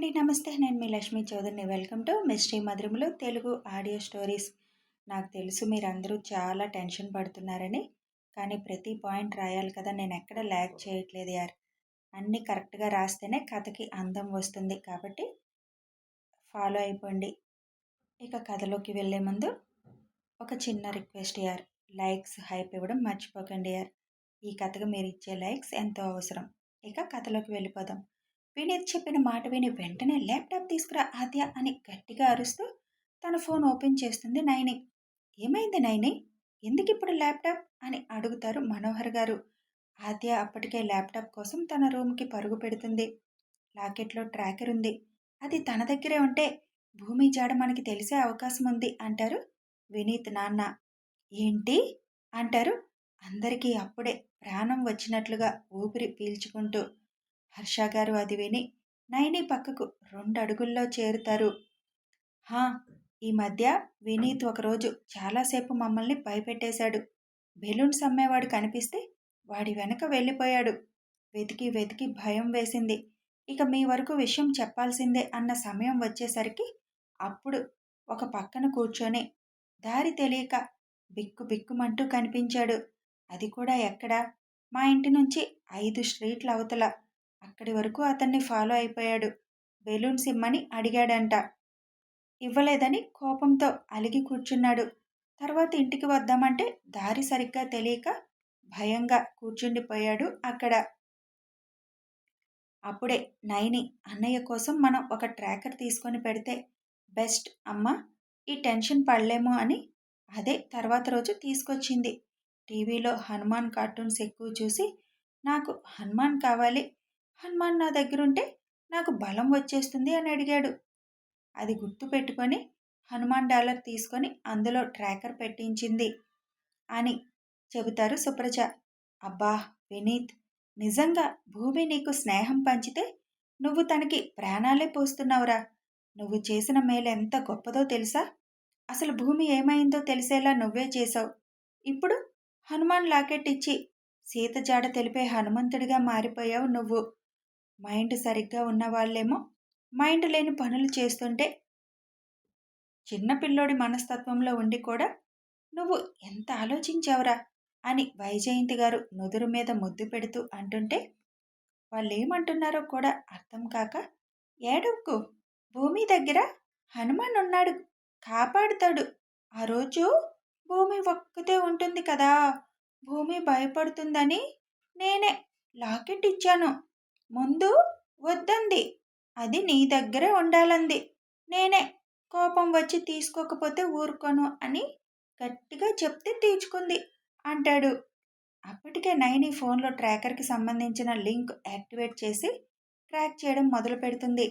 అండి. నమస్తే నేను మీ లక్ష్మీ చౌదరిని. వెల్కమ్ టు మిస్ట్రీ మధురములు తెలుగు ఆడియో స్టోరీస్. నాకు తెలుసు మీరందరూ చాలా టెన్షన్ పడుతున్నారని కానీ ప్రతి పాయింట్ రాయాలి కదా నేను ఎక్కడ ల్యాక్ చేయట్లేదు యార్. అన్నీ కరెక్ట్గా రాస్తేనే కథకి అందం వస్తుంది కాబట్టి ఫాలో అయిపోండి. ఇక కథలోకి వెళ్ళే ముందు ఒక చిన్న రిక్వెస్ట్ యార్. లైక్స్ హైప్ ఇవ్వడం మర్చిపోకండి యార్. ఈ కథకు మీరు ఇచ్చే లైక్స్ ఎంతో అవసరం. ఇక కథలోకి వెళ్ళిపోదాం. వినీత్ చెప్పిన మాట విని వెంటనే ల్యాప్టాప్ తీసుకురా ఆద్య అని గట్టిగా అరుస్తూ తన ఫోన్ ఓపెన్ చేస్తుంది నైని. ఏమైంది నైని? ఎందుకు ఇప్పుడు ల్యాప్టాప్? అని అడుగుతారు మనోహర్ గారు. ఆద్య అప్పటికే ల్యాప్టాప్ కోసం తన రూమ్కి పరుగు పెడుతుంది. లాకెట్లో ట్రాకర్ ఉంది. అది తన దగ్గరే ఉంటే భూమి జాడ మనకి తెలిసే అవకాశం ఉంది అంటారు వినీత్ నాన్న. ఏంటి? అంటారు అందరికీ అప్పుడే ప్రాణం వచ్చినట్లుగా ఊపిరి పీల్చుకుంటూ. హర్ష గారు అది విని నైని పక్కకు రెండు అడుగుల్లో చేరుతారు. హా ఈ మధ్య వినీత్ ఒకరోజు చాలాసేపు మమ్మల్ని భయపెట్టేశాడు. బెలూన్స్ అమ్మేవాడు కనిపిస్తే వాడి వెనక వెళ్ళిపోయాడు. వెతికి వెతికి భయం వేసింది. ఇక మీ వరకు విషయం చెప్పాల్సిందే అన్న సమయం వచ్చేసరికి అప్పుడు ఒక పక్కన కూర్చొని దారి తెలియక బిక్కు బిక్కుమంటూ కనిపించాడు. అది కూడా ఎక్కడ? మా ఇంటి నుంచి ఐదు స్ట్రీట్ల అవతల అక్కడి వరకు అతన్ని ఫాలో అయిపోయాడు. బెలూన్స్ ఇమ్మని అడిగాడంట. ఇవ్వలేదని కోపంతో అలిగి కూర్చున్నాడు. తర్వాత ఇంటికి వద్దామంటే దారి సరిగ్గా తెలియక భయంగా కూర్చుండిపోయాడు అక్కడ. అప్పుడే నైని అన్నయ్య కోసం మనం ఒక ట్రాకర్ తీసుకొని పెడితే బెస్ట్ అమ్మ ఈ టెన్షన్ పడలేమో అని అదే తర్వాత రోజు తీసుకొచ్చింది. టీవీలో హనుమాన్ కార్టూన్స్ ఎక్కువ చూసి నాకు హనుమాన్ కావాలి హనుమాన్ నా దగ్గరుంటే నాకు బలం వచ్చేస్తుంది అని అడిగాడు. అది గుర్తు పెట్టుకొని హనుమాన్ డాలర్ తీసుకొని అందులో ట్రాకర్ పెట్టించింది. అని చెబుతారు సుప్రజ. అబ్బా వినీత్ నిజంగా భూమి నీకు స్నేహం పంచితే నువ్వు తనకి ప్రాణాలే పోస్తున్నావురా. నువ్వు చేసిన మేలు ఎంత గొప్పదో తెలుసా? అసలు భూమి ఏమైందో తెలిసేలా నువ్వే చేసావు ఇప్పుడు హనుమాన్ లాకెట్ ఇచ్చి సీత జాడ తెలిపే హనుమంతుడిగా మారిపోయావు నువ్వు. మైండ్ సరిగ్గా ఉన్న వాళ్ళేమో మైండ్ లేని పనులు చేస్తుంటే చిన్నపిల్లోడి మనస్తత్వంలో ఉండి కూడా నువ్వు ఎంత ఆలోచించావురా? అని వైజయంతి గారు నుదురు మీద ముద్దు పెడుతూ అంటుంటే వాళ్ళు ఏమంటున్నారో కూడా అర్థం కాక ఏడవకు భూమి దగ్గర హనుమాన్ ఉన్నాడు కాపాడుతాడు. ఆ రోజు భూమి ఒక్కతే ఉంటుంది కదా భూమి భయపడుతుందని నేనే లాకెట్ ఇచ్చాను. ముందు వద్దంది. అది నీ దగ్గరే ఉండాలంది. నేనే కోపం వచ్చి తీసుకోకపోతే ఊరుకోను అని గట్టిగా చెప్తే తీర్చుకుంది అంటాడు. అప్పటికే నైని ఫోన్లో ట్రాకర్కి సంబంధించిన లింక్ యాక్టివేట్ చేసి ట్రాక్ చేయడం మొదలు పెడుతుంది.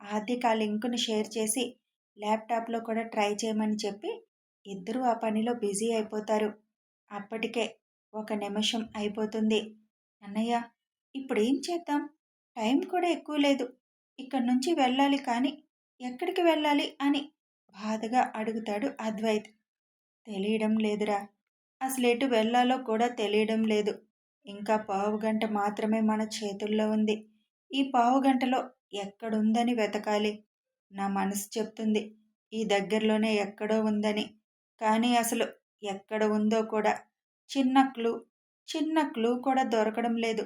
ఆర్థిక ఆ లింకును షేర్ చేసి ల్యాప్టాప్లో కూడా ట్రై చేయమని చెప్పి ఇద్దరూ ఆ పనిలో బిజీ అయిపోతారు. అప్పటికే ఒక నిమిషం అయిపోతుంది. అన్నయ్య ఇప్పుడు ఏం చేద్దాం? టైం కూడా ఎక్కువ లేదు. ఇక్కడి నుంచి వెళ్ళాలి కానీ ఎక్కడికి వెళ్ళాలి అని బాధగా అడుగుతాడు అద్వైత్. తెలియడం లేదురా. అసలు ఎటు వెళ్ళాలో కూడా తెలియడం లేదు. ఇంకా పావు గంట మాత్రమే మన చేతుల్లో ఉంది. ఈ పావు గంటలో ఎక్కడుందని వెతకాలి. నా మనసు చెప్తుంది ఈ దగ్గరలోనే ఎక్కడో ఉందని. కానీ అసలు ఎక్కడ ఉందో కూడా చిన్న క్లూ చిన్న క్లూ కూడా దొరకడం లేదు.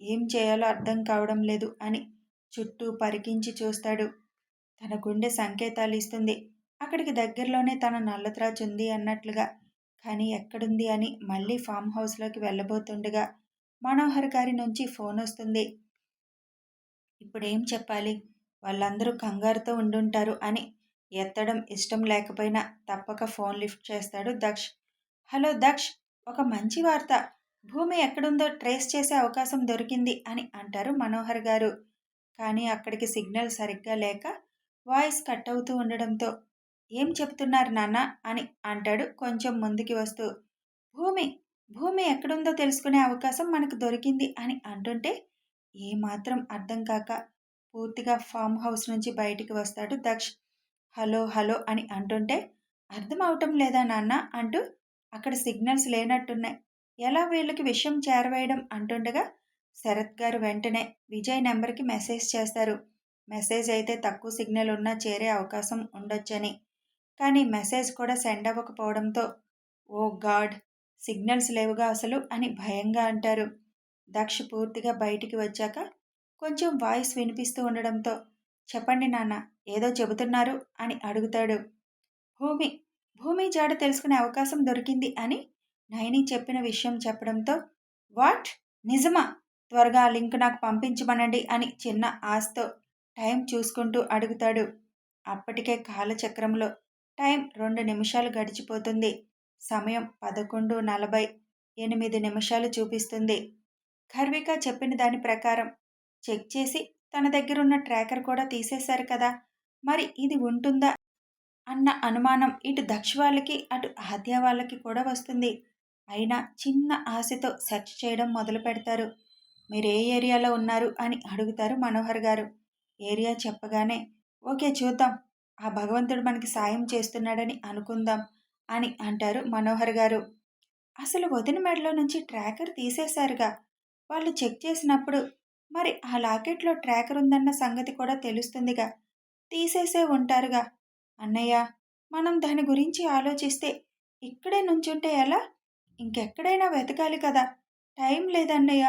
ఏం చేయాలో అర్థం కావడం లేదు అని చుట్టూ పరికించి చూస్తాడు. తన గుండె సంకేతాలు ఇస్తుంది. అక్కడికి దగ్గరలోనే తన నల్లత్రాచు ఉంది అన్నట్లుగా. కానీ ఎక్కడుంది అని మళ్ళీ ఫామ్ హౌస్లోకి వెళ్ళబోతుండగా మనోహర్ గారి నుంచి ఫోన్ వస్తుంది. ఇప్పుడు ఏం చెప్పాలి? వాళ్ళందరూ కంగారుతో ఉండుంటారు అని ఎత్తడం ఇష్టం లేకపోయినా తప్పక ఫోన్ లిఫ్ట్ చేస్తాడు దక్ష్. హలో దక్ష్! ఒక మంచి వార్త. భూమి ఎక్కడుందో ట్రేస్ చేసే అవకాశం దొరికింది అని అంటారు మనోహర్ గారు. కానీ అక్కడికి సిగ్నల్ సరిగ్గా లేక వాయిస్ కట్ అవుతూ ఉండడంతో ఏం చెప్తున్నారు నాన్న అని అంటాడు కొంచెం ముందుకి వస్తూ. భూమి భూమి ఎక్కడుందో తెలుసుకునే అవకాశం మనకు దొరికింది అని అంటుంటే ఏమాత్రం అర్థం కాక పూర్తిగా ఫామ్ హౌస్ నుంచి బయటికి వస్తాడు దక్ష్. హలో హలో అని అంటుంటే అర్థం అవటం లేదా నాన్న అంటూ అక్కడ సిగ్నల్స్ లేనట్టున్నాయి. ఎలా వీళ్ళకి విషయం చేరవేయడం అంటుండగా శరత్ గారు వెంటనే విజయ్ నెంబర్కి మెసేజ్ చేస్తారు. మెసేజ్ అయితే తక్కువ సిగ్నల్ ఉన్నా చేరే అవకాశం ఉండొచ్చని. కానీ మెసేజ్ కూడా సెండ్ అవ్వకపోవడంతో ఓ గాడ్ సిగ్నల్స్ లేవుగా అసలు అని భయంగా అంటారు. దక్ష పూర్తిగా బయటికి వచ్చాక కొంచెం వాయిస్ వినిపిస్తూ ఉండడంతో చెప్పండి నాన్న ఏదో చెబుతున్నారు అని అడుగుతాడు. భూమి భూమి జాడ తెలుసుకునే అవకాశం దొరికింది అని నయని చెప్పిన విషయం చెప్పడంతో వాట్? నిజమా? త్వరగా లింక్ నాకు పంపించమనండి అని చిన్న ఆశతో టైం చూసుకుంటూ అడుగుతాడు. అప్పటికే కాలచక్రంలో టైం రెండు నిమిషాలు గడిచిపోతుంది. సమయం పదకొండు నలభై ఎనిమిది నిమిషాలు చూపిస్తుంది. ఖర్విక చెప్పిన దాని ప్రకారం చెక్ చేసి తన దగ్గరున్న ట్రాకర్ కూడా తీసేశారు కదా! మరి ఇది ఉంటుందా? అన్న అనుమానం ఇటు దక్ష వాళ్ళకి అటు ఆద్య వాళ్ళకి కూడా వస్తుంది. అయినా చిన్న ఆశతో సెర్చ్ చేయడం మొదలు పెడతారు. మీరు ఏ ఏరియాలో ఉన్నారు? అని అడుగుతారు మనోహర్ గారు. ఏరియా చెప్పగానే ఓకే చూద్దాం. ఆ భగవంతుడు మనకి సాయం చేస్తున్నాడని అనుకుందాం అని అంటారు మనోహర్ గారు. అసలు వదిన మెడలో నుంచి ట్రాకర్ తీసేశారుగా. వాళ్ళు చెక్ చేసినప్పుడు మరి ఆ లాకెట్లో ట్రాకర్ ఉందన్న సంగతి కూడా తెలుస్తుందిగా. తీసేసే ఉంటారుగా. అన్నయ్య మనం దాని గురించి ఆలోచిస్తే ఇక్కడే నుంచుంటే ఎలా? ఇంకెక్కడైనా వెతకాలి కదా. టైం లేదన్నయ్య.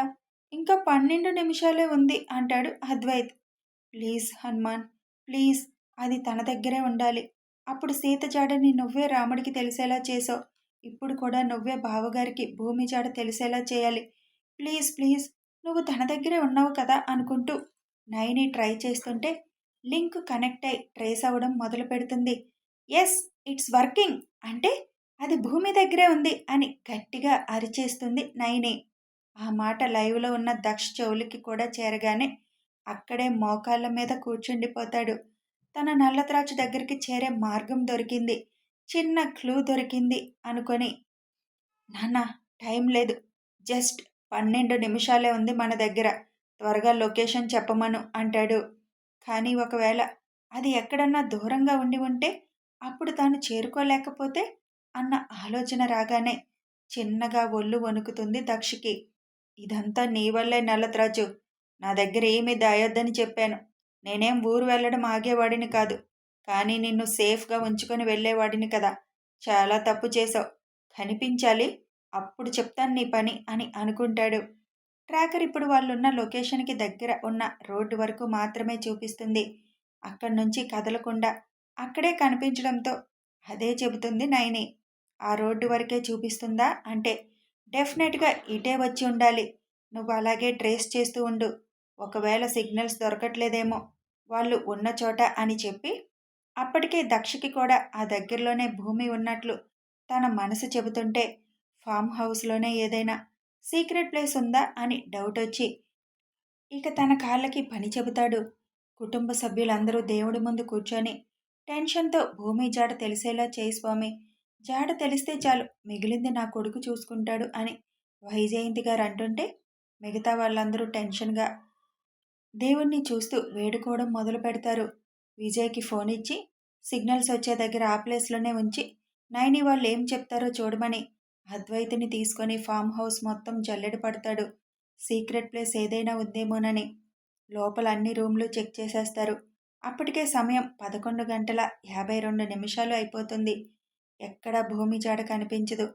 ఇంకా పన్నెండు నిమిషాలే ఉంది అంటాడు అద్వైత్. ప్లీజ్ హనుమాన్ ప్లీజ్ అది తన దగ్గరే ఉండాలి. అప్పుడు సీత జాడని నువ్వే రాముడికి తెలిసేలా చేసావు ఇప్పుడు కూడా నువ్వే బావగారికి భూమి జాడ తెలిసేలా చేయాలి. ప్లీజ్ ప్లీజ్ నువ్వు తన దగ్గరే ఉన్నావు కదా అనుకుంటూ నైని ట్రై చేస్తుంటే లింక్ కనెక్ట్ అయి ట్రేస్ అవ్వడం మొదలు పెడుతుంది ఎస్ ఇట్స్ వర్కింగ్ అంటే అది భూమి దగ్గరే ఉంది అని గట్టిగా అరిచేస్తుంది నయని. ఆ మాట లైవ్లో ఉన్న దక్ష చెవులకి కూడా చేరగానే అక్కడే మోకాళ్ళ మీద కూర్చుండిపోతాడు. తన నల్లత్రాచు దగ్గరికి చేరే మార్గం దొరికింది. చిన్న క్లూ దొరికింది అనుకొని నాన్న టైం లేదు. జస్ట్ పన్నెండు నిమిషాలే ఉంది మన దగ్గర. త్వరగా లొకేషన్ చెప్పమను అంటాడు. కానీ ఒకవేళ అది ఎక్కడన్నా దూరంగా ఉండి ఉంటే అప్పుడు తాను చేరుకోలేకపోతే అన్న ఆలోచన రాగానే చిన్నగా ఒళ్ళు వణుకుతుంది దక్షికి. ఇదంతా నీ వల్లే నల్లత్రాజు నా దగ్గర ఏమీ దాయొద్దని చెప్పాను. నేనేం ఊరు వెళ్ళడం ఆగేవాడిని కాదు. కానీ నిన్ను సేఫ్గా ఉంచుకొని వెళ్ళేవాడిని కదా. చాలా తప్పు చేసావు కనిపించాలి? అప్పుడు చెప్తాను నీ పని అని అనుకుంటాడు. ట్రాకర్ ఇప్పుడు వాళ్ళున్న లొకేషన్కి దగ్గర ఉన్న రోడ్డు వరకు మాత్రమే చూపిస్తుంది. అక్కడి నుంచి కదలకుండా అక్కడే కనిపించడంతో అదే చెబుతుంది నైని. ఆ రోడ్డు వరకే చూపిస్తుందా? అంటే డెఫినెట్గా ఇటే వచ్చి ఉండాలి. నువ్వు అలాగే ట్రేస్ చేస్తూ ఉండు. ఒకవేళ సిగ్నల్స్ దొరకట్లేదేమో వాళ్ళు ఉన్న చోట అని చెప్పి అప్పటికే దక్షకి కూడా ఆ దగ్గరలోనే భూమి ఉన్నట్లు తన మనసు చెబుతుంటే ఫామ్ హౌస్లోనే ఏదైనా సీక్రెట్ ప్లేస్ ఉందా అని డౌట్ వచ్చి ఇక తన కాళ్ళకి పని చెబుతాడు. కుటుంబ సభ్యులందరూ దేవుడి ముందు కూర్చొని టెన్షన్తో భూమి జాడ తెలిసేలా చేయి స్వామి. జాడ తెలిస్తే చాలు మిగిలింది నా కొడుకు చూసుకుంటాడు అని వైజయంతి గారు అంటుంటే మిగతా వాళ్ళందరూ టెన్షన్గా దేవుణ్ణి చూస్తూ వేడుకోవడం మొదలు పెడతారు. విజయ్కి ఫోన్ ఇచ్చి సిగ్నల్స్ వచ్చే దగ్గర ఆ ప్లేస్లోనే ఉంచి నైని వాళ్ళు ఏం చెప్తారో చూడమని అద్వైతిని తీసుకొని ఫామ్ హౌస్ మొత్తం జల్లెడ పడతాడు. సీక్రెట్ ప్లేస్ ఏదైనా ఉందేమోనని లోపల అన్ని రూమ్లు చెక్ చేసేస్తారు. అప్పటికే సమయం పదకొండు గంటల యాభై రెండు నిమిషాలు అయిపోతుంది. ఎక్కడ భూమి జాడ కనిపించదు.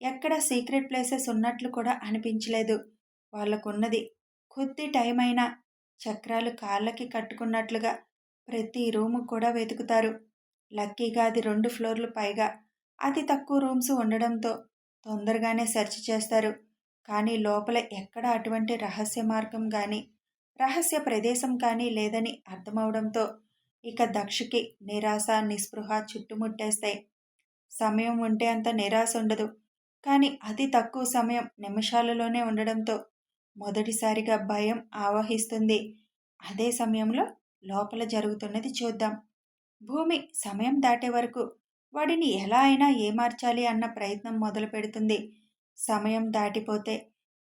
ఎక్కడ సీక్రెట్ ప్లేసెస్ ఉన్నట్లు కూడా అనిపించలేదు. వాళ్ళకున్నది కొద్ది టైం అయినా చక్రాలు కాళ్ళకి కట్టుకున్నట్లుగా ప్రతి రూము కూడా వెతుకుతారు. లక్కీగా అది రెండు ఫ్లోర్లు పైగా అతి తక్కువ రూమ్స్ ఉండడంతో తొందరగానే సెర్చ్ చేస్తారు. కానీ లోపల ఎక్కడ అటువంటి రహస్య మార్గం కానీ రహస్య ప్రదేశం కానీ లేదని అర్థమవడంతో ఇక దక్షకి నిరాశ నిస్పృహ చుట్టుముట్టేస్తాయి. సమయం ఉంటే అంత నిరాశ ఉండదు. కానీ అతి తక్కువ సమయం నిమిషాలలోనే ఉండడంతో మొదటిసారిగా భయం ఆవహిస్తుంది. అదే సమయంలో లోపల జరుగుతున్నది చూద్దాం. భూమి సమయం దాటే వరకు వాడిని ఎలా అయినా ఏమార్చాలి అన్న ప్రయత్నం మొదలు పెడుతుంది. సమయం దాటిపోతే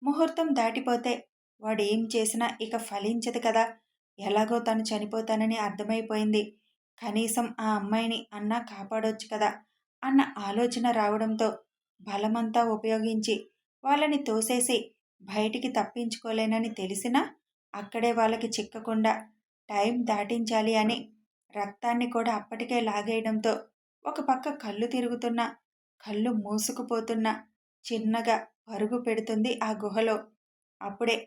ముహూర్తం దాటిపోతే వాడు ఏం చేసినా ఇక ఫలించదు కదా. ఎలాగో తను చనిపోతానని అర్థమైపోయింది. కనీసం ఆ అమ్మాయిని అన్నా కాపాడొచ్చు కదా. అన్న ఆలోచన రావడంతో బలమంతా ఉపయోగించి వాళ్ళని తోసేసి బయటికి తప్పించుకోలేనని తెలిసినా అక్కడే వాళ్ళకి చిక్కకుండా టైం దాటించాలి అని రక్తాన్ని కూడా అప్పటికే లాగేయడంతో ఒక పక్క కళ్ళు తిరుగుతున్న కళ్ళు మూసుకుపోతున్న చిన్నగా పరుగు పెడుతుంది ఆ గుహలో. అప్పుడే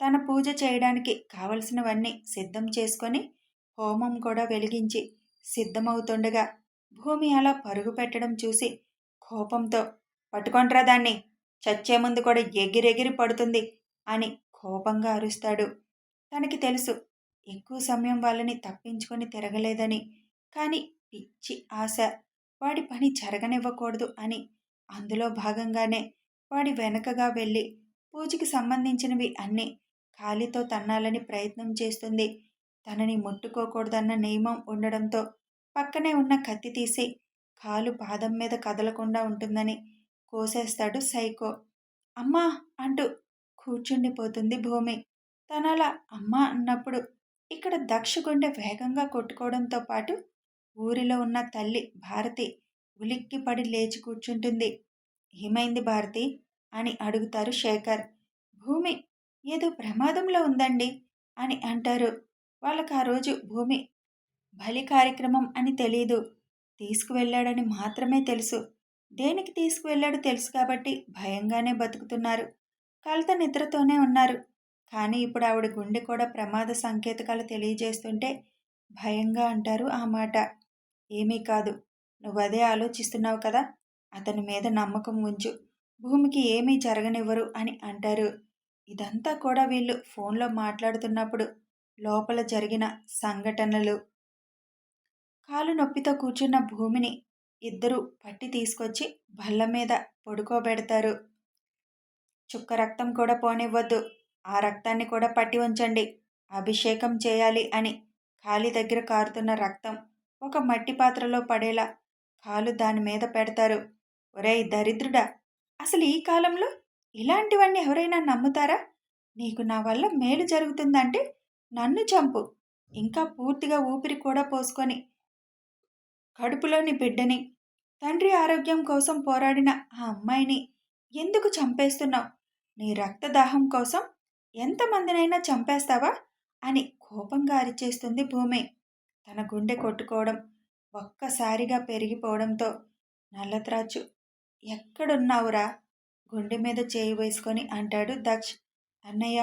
తన పూజ చేయడానికి కావలసినవన్నీ సిద్ధం చేసుకొని హోమం కూడా వెలిగించి సిద్ధమవుతుండగా భూమి అలా పరుగు పెట్టడం చూసి కోపంతో పట్టుకొంట్రా దాన్ని చచ్చే ముందు కూడా ఎగిరెగిరి పడుతుంది అని కోపంగా అరుస్తాడు. తనకి తెలుసు ఎక్కువ సమయం వాళ్ళని తప్పించుకొని తిరగలేదని. కానీ పిచ్చి ఆశ వాడి పని జరగనివ్వకూడదు అని. అందులో భాగంగానే వాడి వెనకగా వెళ్ళి పూజకి సంబంధించినవి అన్నీ కాలితో తన్నాలని ప్రయత్నం చేస్తుంది. తనని ముట్టుకోకూడదన్న నియమం ఉండడంతో పక్కనే ఉన్న కత్తి తీసి కాలు పాదం మీద కదలకుండా ఉంటుందని కోసేస్తాడు సైకో. అమ్మా! అంటూ కూర్చుండిపోతుంది భూమి. తనలా అమ్మా అన్నప్పుడు ఇక్కడ దక్ష గుండె వేగంగా కొట్టుకోవడంతో పాటు ఊరిలో ఉన్న తల్లి భారతి ఉలిక్కి పడి లేచి కూర్చుంటుంది. ఏమైంది భారతి? అని అడుగుతారు శేఖర్. భూమి ఏదో ప్రమాదంలో ఉందండి అని అంటారు. వాళ్ళకి ఆ రోజు భూమి బలి కార్యక్రమం అని తెలీదు. తీసుకువెళ్ళాడని మాత్రమే తెలుసు. దేనికి తీసుకువెళ్ళాడు తెలుసు కాబట్టి భయంగానే బతుకుతున్నారు. కలత నిద్రతోనే ఉన్నారు. కానీ ఇప్పుడు ఆవిడ గుండె కూడా ప్రమాద సంకేతకాలు తెలియజేస్తుంటే భయంగా అంటారు ఆ మాట. ఏమీ కాదు. నువ్వు అదే ఆలోచిస్తున్నావు కదా? అతని మీద నమ్మకం ఉంచు. భూమికి ఏమీ జరగనివ్వరు అని అంటారు. ఇదంతా కూడా వీళ్ళు ఫోన్లో మాట్లాడుతున్నప్పుడు లోపల జరిగిన సంఘటనలు. కాలు నొప్పితో కూర్చున్న భూమిని ఇద్దరు పట్టి తీసుకొచ్చి బల్ల మీద పడుకోబెడతారు. చుక్క రక్తం కూడా పోనివ్వద్దు. ఆ రక్తాన్ని కూడా పట్టి ఉంచండి. అభిషేకం చేయాలి అని కాలి దగ్గర కారుతున్న రక్తం ఒక మట్టి పాత్రలో పడేలా కాలు దాని మీద పెడతారు. ఒరేయ్ దరిద్రుడా! అసలు ఈ కాలంలో ఇలాంటివన్నీ ఎవరైనా నమ్ముతారా? నీకు నా వల్ల మేలు జరుగుతుందంటే నన్ను చంపు. ఇంకా పూర్తిగా ఊపిరి కూడా పోసుకొని కడుపులోని బిడ్డని తండ్రి ఆరోగ్యం కోసం పోరాడిన ఆ అమ్మాయిని ఎందుకు చంపేస్తున్నావు? నీ రక్తదాహం కోసం ఎంతమందినైనా చంపేస్తావా? అని కోపంగా అరిచేస్తుంది భూమి. తన గుండె కొట్టుకోవడం ఒక్కసారిగా పెరిగిపోవడంతో నల్లత్రాచు ఎక్కడున్నావురా? గుండె మీద చేయి వేసుకొని అంటాడు దక్ష్. అన్నయ్య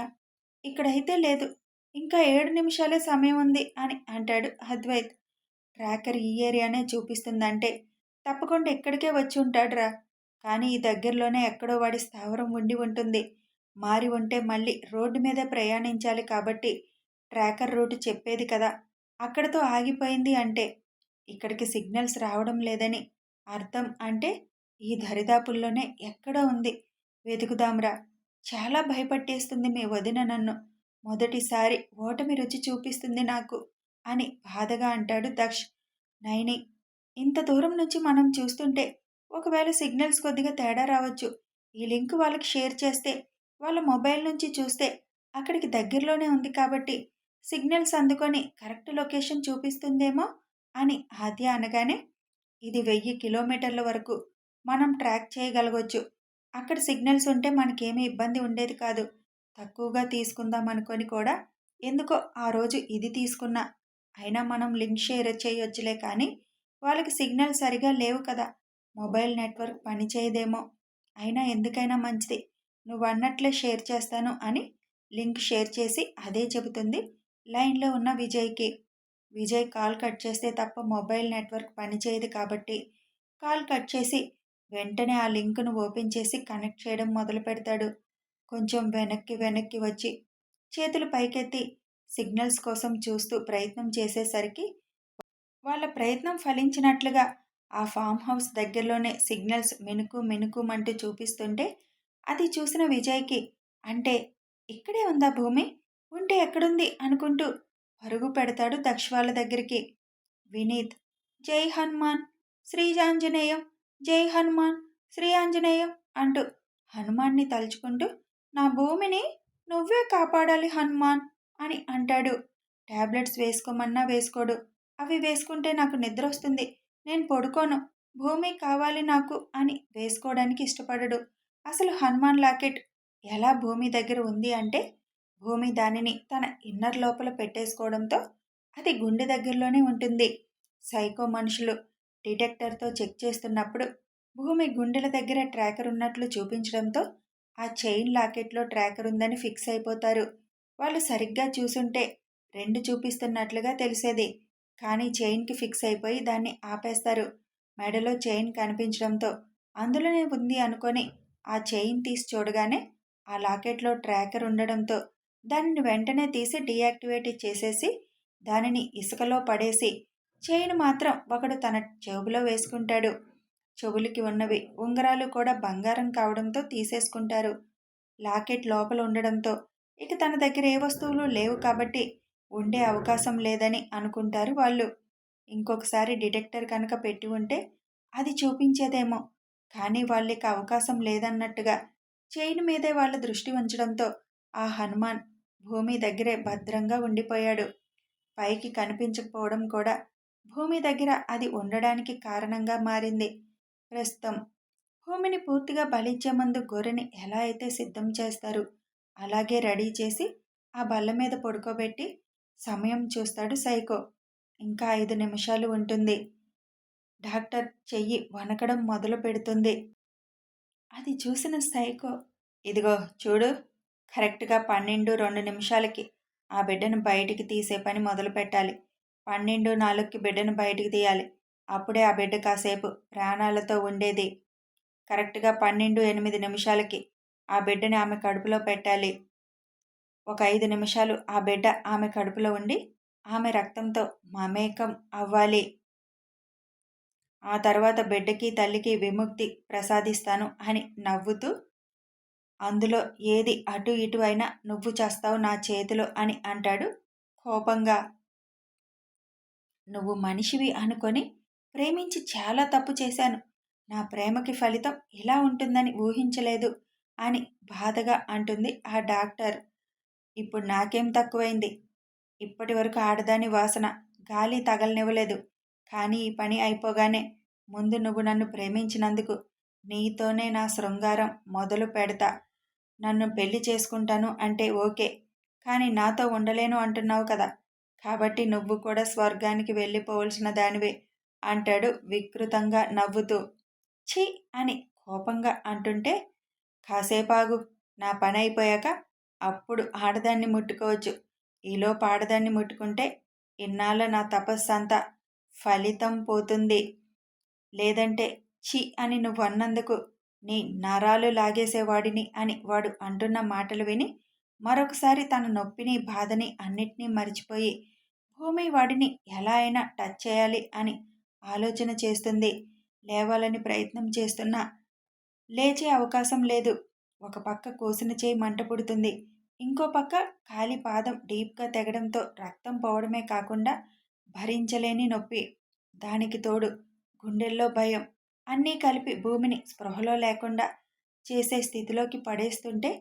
ఇక్కడైతే లేదు. ఇంకా ఏడు నిమిషాలే సమయం ఉంది అని అంటాడు అద్వైత్. ట్రాకర్ ఈ ఏరియానే చూపిస్తుందంటే తప్పకుండా ఇక్కడికే వచ్చి ఉంటాడురా. కానీ ఈ దగ్గరలోనే ఎక్కడో వాడి స్థావరం ఉండి ఉంటుంది. మారి ఉంటే మళ్ళీ రోడ్డు మీద ప్రయాణించాలి కాబట్టి ట్రాకర్ రూట్ చెప్పేది కదా. అక్కడతో ఆగిపోయింది అంటే ఇక్కడికి సిగ్నల్స్ రావడం లేదని అర్థం అంటే ఈ దరిదాపుల్లోనే ఎక్కడో ఉంది. వెతుకుదాంరా. చాలా భయపట్టేస్తుంది మీ వదిన నన్ను. మొదటిసారి ఓటమి రుచి చూపిస్తుంది నాకు. అని బాధగా అంటాడు దక్ష్. నైని ఇంత దూరం నుంచి మనం చూస్తుంటే ఒకవేళ సిగ్నల్స్ కొద్దిగా తేడా రావచ్చు. ఈ లింక్ వాళ్ళకి షేర్ చేస్తే వాళ్ళ మొబైల్ నుంచి చూస్తే అక్కడికి దగ్గరలోనే ఉంది కాబట్టి సిగ్నల్స్ అందుకొని కరెక్ట్ లొకేషన్ చూపిస్తుందేమో అని ఆద్య అనగానే ఇది వెయ్యి కిలోమీటర్ల వరకు మనం ట్రాక్ చేయగలగొచ్చు. అక్కడ సిగ్నల్స్ ఉంటే మనకేమీ ఇబ్బంది ఉండేది కాదు. తక్కువగా తీసుకుందాం అనుకొని కూడా ఎందుకో ఆ రోజు ఇది తీసుకున్నా అయినా మనం లింక్ షేర్ చేయొచ్చులే కానీ వాళ్ళకి సిగ్నల్ సరిగా లేవు కదా. మొబైల్ నెట్వర్క్ పనిచేయదేమో అయినా ఎందుకైనా మంచిది. నువ్వు అన్నట్లే షేర్ చేస్తాను అని లింక్ షేర్ చేసి అదే చెబుతుంది లైన్లో ఉన్న విజయ్కి. విజయ్ కాల్ కట్ చేస్తే తప్ప మొబైల్ నెట్వర్క్ పనిచేయదు కాబట్టి కాల్ కట్ చేసి వెంటనే ఆ లింక్ను ఓపెన్ చేసి కనెక్ట్ చేయడం మొదలు పెడతాడు కొంచెం వెనక్కి వెనక్కి వచ్చి చేతులు పైకెత్తి సిగ్నల్స్ కోసం చూస్తూ ప్రయత్నం చేసేసరికి వాళ్ళ ప్రయత్నం ఫలించినట్లుగా ఆ ఫామ్ హౌస్ దగ్గరలోనే సిగ్నల్స్ మెనుకు మెనుకుమంటూ చూపిస్తుంటే అది చూసిన విజయ్కి అంటే ఇక్కడే ఉందా భూమి? ఉంటే ఎక్కడుంది? అనుకుంటూ పరుగు పెడతాడు దక్ష వాళ్ళ దగ్గరికి. వినీత్ జై హనుమాన్ శ్రీజాంజనేయం జై హనుమాన్ శ్రీ ఆంజనేయం అంటూ హనుమాన్ని తలుచుకుంటూ నా భూమిని నువ్వే కాపాడాలి హనుమాన్ అని అంటాడు. ట్యాబ్లెట్స్ వేసుకోమన్నా వేసుకోడు. అవి వేసుకుంటే నాకు నిద్ర వస్తుంది నేను పడుకోను. భూమి కావాలి నాకు అని వేసుకోవడానికి ఇష్టపడడు. అసలు హనుమాన్ లాకెట్ ఎలా భూమి దగ్గర ఉంది అంటే భూమి దానిని తన ఇన్నర్ లోపల పెట్టేసుకోవడంతో అది గుండె దగ్గరలోనే ఉంటుంది. సైకో మనుషులు డిటెక్టర్తో చెక్ చేస్తున్నప్పుడు భూమి గుండెల దగ్గర ట్రాకర్ ఉన్నట్లు చూపించడంతో ఆ చైన్ లాకెట్లో ట్రాకర్ ఉందని ఫిక్స్ అయిపోతారు. వాళ్ళు సరిగ్గా చూసుంటే రెండు చూపిస్తున్నట్లుగా తెలిసేది. కానీ చైన్కి ఫిక్స్ అయిపోయి దాన్ని ఆపేస్తారు. మెడలో చైన్ కనిపించడంతో అందులోనే ఉంది అనుకొని ఆ చైన్ తీసి చూడగానే ఆ లాకెట్లో ట్రాకర్ ఉండడంతో దానిని వెంటనే తీసి డీయాక్టివేట్ చేసేసి దానిని ఇసుకలో పడేసి చైన్ మాత్రం ఒకడు తన చెవులో వేసుకుంటాడు. చెవులకి ఉన్నవి ఉంగరాలు కూడా బంగారం కావడంతో తీసేసుకుంటారు. లాకెట్ లోపల ఉండడంతో ఇక తన దగ్గర ఏ వస్తువులు లేవు కాబట్టి ఉండే అవకాశం లేదని అనుకుంటారు వాళ్ళు. ఇంకొకసారి డిటెక్టర్ కనుక పెట్టి ఉంటే అది చూపించేదేమో. కానీ వాళ్ళకి అవకాశం లేదన్నట్టుగా చైన్ మీదే వాళ్ళ దృష్టి ఉంచడంతో ఆ హనుమాన్ భూమి దగ్గరే భద్రంగా ఉండిపోయాడు. పైకి కనిపించకపోవడం కూడా భూమి దగ్గర అది ఉండడానికి కారణంగా మారింది. ప్రస్తుతం భూమిని పూర్తిగా బలిచ్చే ముందు గొర్రెని ఎలా అయితే సిద్ధం చేస్తారు? అలాగే రెడీ చేసి ఆ బల్ల మీద పడుకోబెట్టి సమయం చూస్తాడు సైకో. ఇంకా ఐదు నిమిషాలు ఉంటుంది. డాక్టర్ చెయ్యి వనకడం మొదలు పెడుతుంది. అది చూసిన సైకో ఇదిగో చూడు కరెక్ట్గా పన్నెండు రెండు నిమిషాలకి ఆ బిడ్డను బయటికి తీసే పని మొదలు పెట్టాలి. పన్నెండు నాలుగుకి బిడ్డను బయటికి తీయాలి. అప్పుడే ఆ బిడ్డ కాసేపు ప్రాణాలతో ఉండేది. కరెక్ట్గా పన్నెండు ఎనిమిది నిమిషాలకి ఆ బిడ్డని ఆమె కడుపులో పెట్టాలి. ఒక ఐదు నిమిషాలు ఆ బిడ్డ ఆమె కడుపులో ఉండి ఆమె రక్తంతో మమేకం అవ్వాలి. ఆ తర్వాత బిడ్డకి తల్లికి విముక్తి ప్రసాదిస్తాను అని నవ్వుతూ అందులో ఏది అటు ఇటు అయినా నువ్వు చేస్తావు నా చేతిలో అని అంటాడు కోపంగా. నువ్వు మనిషివి అనుకొని ప్రేమించి చాలా తప్పు చేశాను. నా ప్రేమకి ఫలితం ఇలా ఉంటుందని ఊహించలేదు. అని బాధగా అంటుంది ఆ డాక్టర్. ఇప్పుడు నాకేం తక్కువైంది? ఇప్పటి వరకు ఆడదాని వాసన గాలి తగలనివ్వలేదు. కానీ ఈ పని అయిపోగానే ముందు నువ్వు నన్ను ప్రేమించినందుకు నీతోనే నా శృంగారం మొదలు పెడతా. నన్ను పెళ్ళి చేసుకుంటాను అంటే ఓకే కానీ నాతో ఉండలేను అంటున్నావు కదా. కాబట్టి నువ్వు కూడా స్వర్గానికి వెళ్ళిపోవలసిన దానివే అంటాడు వికృతంగా నవ్వుతూ. ఛీ అని కోపంగా అంటుంటే కాసేపాగు నా పని అయిపోయాక అప్పుడు ఆడదాన్ని ముట్టుకోవచ్చు. ఈలోపు ఆడదాన్ని ముట్టుకుంటే ఇన్నాళ్ళ నా తపస్సు అంతా ఫలితం పోతుంది. లేదంటే చి అని నువ్వు అన్నందుకు నీ నరాలు లాగేసేవాడిని అని వాడు అంటున్న మాటలు విని మరొకసారి తన నొప్పిని బాధని అన్నిటినీ మరిచిపోయి భూమి వాడిని ఎలా అయినా టచ్ చేయాలి అని ఆలోచన చేస్తుంది. లేవాలని ప్రయత్నం చేస్తున్నా లేచే అవకాశం లేదు. ఒక పక్క కోసిన చేయి మంట పుడుతుంది. ఇంకో పక్క కాలి పాదం డీప్గా తెగడంతో రక్తం పోవడమే కాకుండా భరించలేని నొప్పి. దానికి తోడు గుండెల్లో భయం. అన్నీ కలిపి భూమిని స్పృహలో లేకుండా చేసే స్థితిలోకి పడేస్తుంటే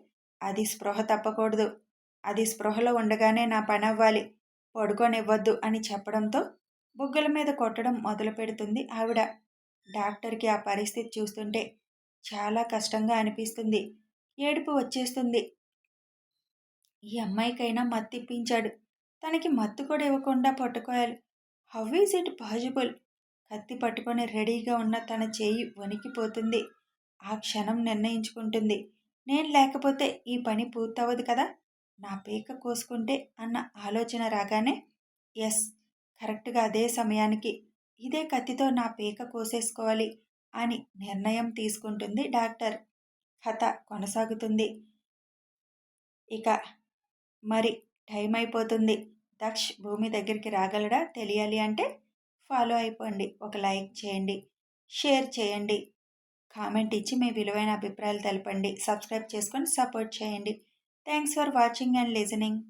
అది స్పృహ తప్పకూడదు. అది స్పృహలో ఉండగానే నా పని అవ్వాలి. పడుకోనివ్వద్దు అని చెప్పడంతో బుగ్గల మీద కొట్టడం మొదలు పెడుతుంది ఆవిడ. డాక్టర్కి ఆ పరిస్థితి చూస్తుంటే చాలా కష్టంగా అనిపిస్తుంది. ఏడుపు వచ్చేస్తుంది. ఈ అమ్మాయికైనా మత్తిప్పించాడు తనకి మత్తు కూడా ఇవ్వకుండా పట్టుకోవాలి హౌ ఈజ్ ఇట్ పాజిబుల్? కత్తి పట్టుకొని రెడీగా ఉన్న తన చేయి వణికిపోతుంది. ఆ క్షణం నిర్ణయించుకుంటుంది. నేను లేకపోతే ఈ పని పూర్తవదు కదా? నా పీక కోసుకుంటే అన్న ఆలోచన రాగానే ఎస్ కరెక్ట్గా అదే సమయానికి. ఇదే కత్తితో నా పీక కోసేసుకోవాలి. అని నిర్ణయం తీసుకుంటుంది డాక్టర్. కథ కొనసాగుతుంది. ఇక మరి టైం అయిపోతుంది. దక్ష్ భూమి దగ్గరికి రాగలడా? తెలియాలి అంటే ఫాలో అయిపోండి. ఒక లైక్ చేయండి. షేర్ చేయండి. కామెంట్ ఇచ్చి మీ విలువైన అభిప్రాయాలు తెలపండి. సబ్స్క్రైబ్ చేసుకొని సపోర్ట్ చేయండి. Thanks for watching and listening.